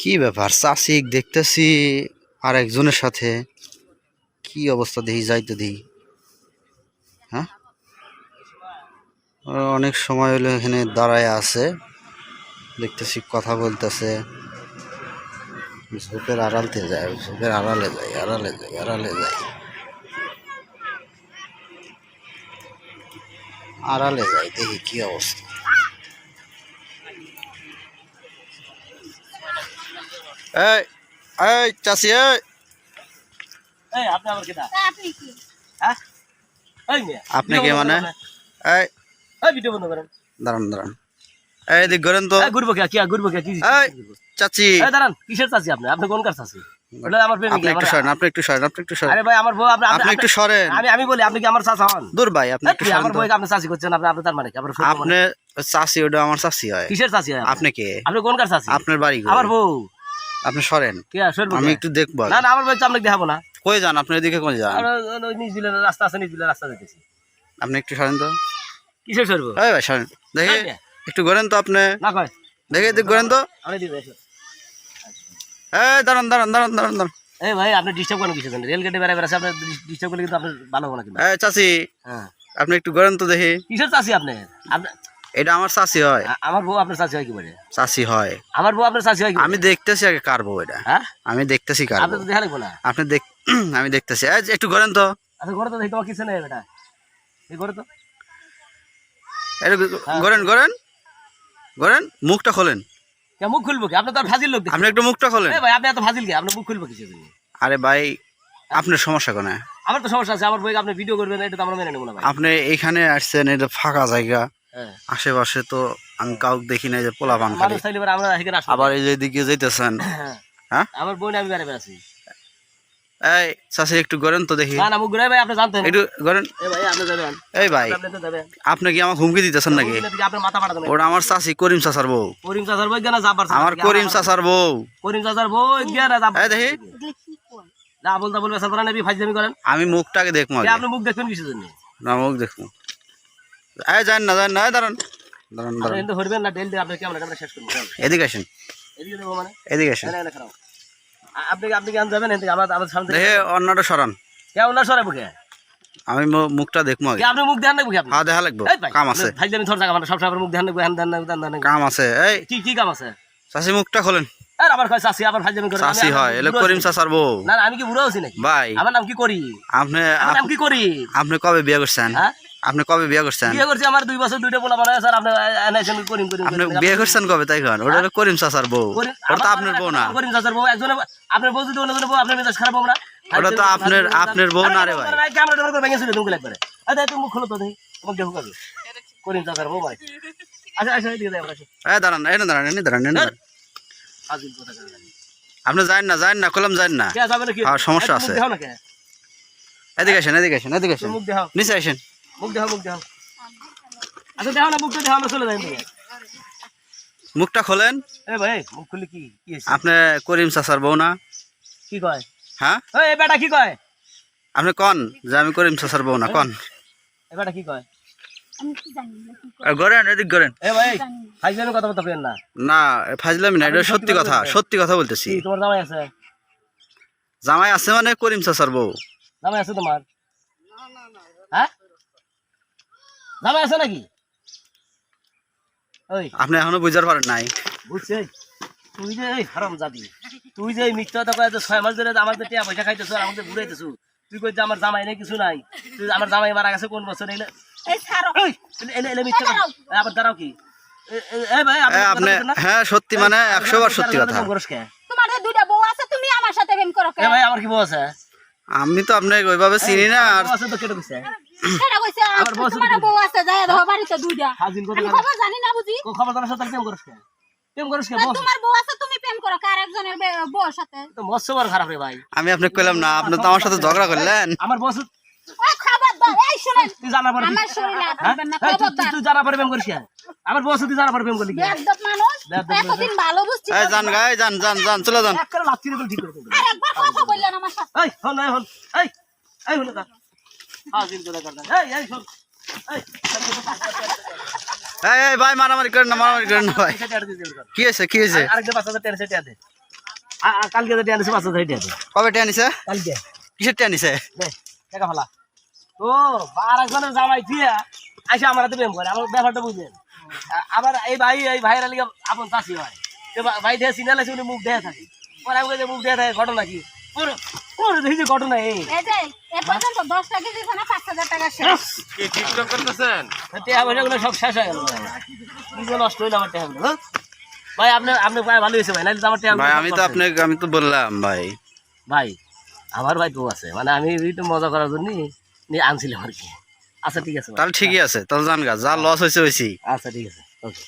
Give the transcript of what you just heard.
কি ব্যাপার? চাষিক দেখতেছি আর একজনের সাথে। কি অবস্থা দেখি, যাইতে দেখি। হ্যাঁ? অনেক সময় হলো এখানে দাঁড়ায় আছে। দেখতেছি কথা বলতেছে। ঝোপের আড়ালতে যায়, ঝোপের আড়ালে যায় আড়ালে যায় আড়ালে যায়। আড়ালে যায়, দেখি কি অবস্থা। এই এই চাষি এই। এই আপনি আমার কেটা আপনি কি? হ্যাঁ? এই মিয়া আপনি কে মানে? এই। এই ভিডিও বন্ধ করেন। দাঁড়ান দাঁড়ান। এই দিক করেন তো। ঘুরবো কে? কি ঘুরবো কে? কি চাচি। দাঁড়ান কিসের চাচি আপনি? আপনি কোন কার চাচি? ওটা আমার প্রেমিক আপনি একটু সরেন আপনি একটু সরেন আপনি একটু সরেন। আরে ভাই আমার বউ আপনি আপনি একটু সরেন। আমি আমি বলি আপনি কি আমার চাচা হন? দূর ভাই আপনি একটু সরেন আমার বউকে আপনি চাচি করছেন? আপনি আপনি তার মানে কি? আমার ফুল আপনি চাচি ওটা আমার চাচি হয়। কিসের চাচি হয়? আপনি কে? আপনি কোন কার চাচি? আপনার বাড়ি আমার বউ। আপনি সরেন। আমি একটু দেখব না না আমার বউ তো আপনাকে দেখাবো না। কই যান আপনি এদিকে কই যান? নিজ রাস্তা আছে নিজ রাস্তা দেখতেছি আপনি একটু সরেন তো। কিসের সরবো? এই ভাই সরেন। দেখি একটু ঘোরেন তো আপনি। না কয়? দেখি এদিক ঘোরেন তো। এই দাঁড়ান দাঁড়ান দাঁড়ান দাঁড়ান দাঁড়ান। এই ভাই আপনি ডিস্টার্ব করেন কিছু রেল গেটে বেড়ে বেড়াচ্ছে আপনি ডিস্টার্ব করলে কিন্তু আপনার ভালো হবে না কিন্তু। এই চাচি হ্যাঁ। আপনি একটু ঘোরেন তো দেখি। কিসের চাচি আপনি? আপনি- এটা আমার চাচি হয়। আমার বউ আপনার চাচি হয় কি বলে? চাচি হয়। আমার বউ আপনার চাচি হয় আমি দেখতেছি আগে কার বউ এটা। হ্যাঁ? আমি দেখতেছি কার আপনি তো দেখা লাগবো না। আপনি দেখ আমি দেখতেছি। এই একটু ঘোরেন তো। আচ্ছা ঘরে তো দেখি তোমার কিছু নেই বেটা? এই ঘরে তো। একটু ঘোরেন ঘোরেন। ঘোরেন মুখটা খোলেন। কে মুখ খুলবো কি? আপনি তো ফাজিল লোক আপনি একটু মুখটা খোলেন। এই ভাই আপনি এত ফাজিল কি? আপনি মুখ খুলবো কিছু আরে ভাই আপনার সমস্যা কোনে? আমার তো সমস্যা আছে আমার বইকে আপনি ভিডিও করবেন এটা তো আমরা মেনে নেব না ভাই। আপনি এইখানে আসছেন এটা ফাঁকা জায়গা। হ্যাঁ আশেপাশে তো আমি কাউকে দেখি নাই যে পোলা পান খালি আমরা আবার এই যে দিকে যাইতেছেন। হ্যাঁ। হ্যাঁ? আমার বোন আমি বেড়ে বেড়াচ্ছি। এই চাষি একটু ঘোরেন তো দেখি। না না ভাই আপনি জানতেন। একটু ঘোরেন। এই ভাই আপনি যাবেন। এই ভাই আপনি তো যাবেন। আপনি কি আমাকে হুমকি দিতেছেন নাকি? আপনার মাথা পাঠাতেন ওটা আমার চাষি করিম চাচার বউ। করিম চাচার যাবার আমার করিম চাচার বউ। করিম চাচার যাবার এই দেখি। না বলতে বলবে নেবি করেন। আমি মুখটাকে দেখব আপনি মুখ দেখবেন কিসের জন্য? না মুখ দেখব। এই যান না যান না দাঁড়ান। দাঁড়ান দাঁড়ান। কিন্তু হরবেন না ডেল দিয়ে আপনি কেমন আমরা শেষ করব এদিকে আসেন। এদিকে দেবো মানে? এদিকে আসেন। আপনি আপনি কি যাবেন? এদিকে আমার আমার সামনে দেখে অন্যটা সরান। সরে বুকে আমি মুখটা দেখব আগে। আপনি মুখ ধ্যান কি আপনি? হ্যাঁ দেখা লাগবো। কাম আছে। জায়গা মানে সব সময় মুখ ধ্যান ধ্যান ধ্যান ধ্যান কাম আছে। এই। কি কি কাম আছে? চাষি মুখটা খোলেন। আর আমার কয় চাষি আবার ফাইজলামি করে চাষি হয় এলে করিম বউ। না আমি কি বুড়ো আছি নাকি? ভাই। আমার নাম কি করি? আপনি নাম কি করি? আপনি কবে বিয়ে করছেন? হ্যাঁ? আপনি কবে বিয়ে করছেন বিয়ে করছি আমার দুই বছর দুইটা বলা মানে স্যার আপনি এনেছেন করিম করিম আপনি বিয়ে করছেন কবে তাই খান ওটা করিম চাচার বউ ওটা আপনার বউ না করিম চাচার বউ একজনে আপনার বউ যদি অন্যজনের বউ আপনার মেজাজ খারাপ ওটা তো আপনার আপনার বউ না রে ভাই ক্যামেরা করে ভেঙে ছিল তুমি একবারে আরে তুমি মুখ খোলো তো দেখি তোমাকে দেখো কাজে করিম চাচার বউ ভাই আচ্ছা আচ্ছা এদিকে যাই আমরা আসি। এই দাঁড়ান দাঁড়ান দাঁড়ান দাঁড়ান। কথা আপনি যান না যান না কলম যান না সমস্যা আছে। এদিকে আসেন এদিকে আসেন এদিকে আসেন নিচে আসেন মুখ দেখাও মুখ দেখাও। আচ্ছা দেখাও না মুখটা দেখাও আমরা চলে যাই মুখটা খোলেন। এ ভাই মুখ খুললে কি কি আপনি করিম চাচার বউ না? কি কয়? হ্যাঁ? এই বেটা কি কয়? আপনি কন যে আমি করিম চাচার বউ না কন। এ বেটা কি কয়? আমি কি জানি না কি কোন আর গড়েন এদিক গড়েন। এ ভাই না। হাইজেনের কথা বলতে না। না ফাজলামি না এটা সত্যি কথা সত্যি কথা বলতেছি। তোমার জামাই আছে? জামাই আছে মানে করিম চাচার বউ। জামাই আছে তোমার? হ্যাঁ? জামাই আছে নাকি? ওই। আপনি এখনও বুঝার পারেন নাই। বুঝছে। তুই যে এই হারাম যাবি তুই যে এই মিথ্যা কথা কয়ে ছয় মাস ধরে আমাদের টিয়া পয়সা খাইতেছো আর আমাদের ঘুরাইতেছো তুই কই আমার জামাই নেই কিছু নাই? তুই আমার জামাই মারা গেছে কোন বছর? এলে এই ছাড়ো। এই, এলে- এলে এলে মিথ্যা আবার দাঁড়াও কি? এ- এ- এ ভাই এ, আপনি হ্যাঁ সত্যি মানে একশো বার সত্যি কথা। দুইটা বউ আছে তুমি আমার সাথে প্রেম করো ভাই আমার কি বউ আছে? আমি তো আপনাকে ওইভাবে চিনি না আর বউ সেটা কইছে তোমার বউ আছে বাড়িতে দুইটা। কথা খবর জানি না বুঝি। ও খবর জানার সাথে প্রেম করিস কে? প্রেম তোমার বউ আছে তুমি প্রেম করো কার একজনের বউর সাথে? তো মৎস্য খারাপ রে ভাই। আমি আপনাকে কইলাম না আপনি তো আমার সাথে ঝগড়া করলেন। আমার বস ওই খবরদার এই শুনেন তুই জানা পরে আমার শরীরে হাত হ্যাঁ? দিবেন না এই, তুই- তুই- জানা পরে প্রেম করিস আমার বস তুই জানা পরে প্রেম করলি কি? মানুষ এতদিন ভালো বুঝছি এই যান গায়ে যান যান চলে যান। একটা লাচ্ছি রে ঠিক করে দিবি। একবার কথা বললেন আমার সাথে। এই হন এই হন। এই কর এই ভাই মারামারি করেন না মারামারি করেন না ভাই। কি হয়েছে কি হয়েছে? আরেকটা পাঁচ হাজার কালকে যে টিয়া পাঁচ হাজার টিয়া কবে টেয়া নিছে? কালকে। কিসের টেয়া নিছে? দে টাকা ফেলা। তো আর একজনের জামাই দিয়া আসে আমার হাতে প্রেম করে আমার ব্যাপারটা বুঝলেন? আবার এই ভাই এই ভাইয়ের লিগে আপন চাষি হয়। তো ভাই দিয়ে সিনাল আছে উনি মুখ দেয়া থাকে। পরে আমি কই যে মুখ দেয়া থাকে ঘটনা কি? ওরে ওরে দেখি যে ঘটনা এই। এই যে এ পর্যন্ত দশ টাকা দিয়েছে না পাঁচ হাজার টাকা শেষ। টেহা পয়সাগুলো সব শেষ হয়ে গেল কি নষ্ট হইল আমার টেহাগুলো? ভাই আপনার আপনার ভাই ভালো হয়েছে ভাই নাহলে আমার টেহা ভাই আমি তো আপনাকে আমি তো বললাম ভাই। ভাই আমার ভাই তো আছে মানে আমি একটু মজা করার জন্য নিয়ে আনছিলাম আর কি। আচ্ছা ঠিক আছে। তাহলে ঠিকই আছে তাহলে জান গা যা লস হয়েছে হয়েছি। আচ্ছা ঠিক আছে ওকে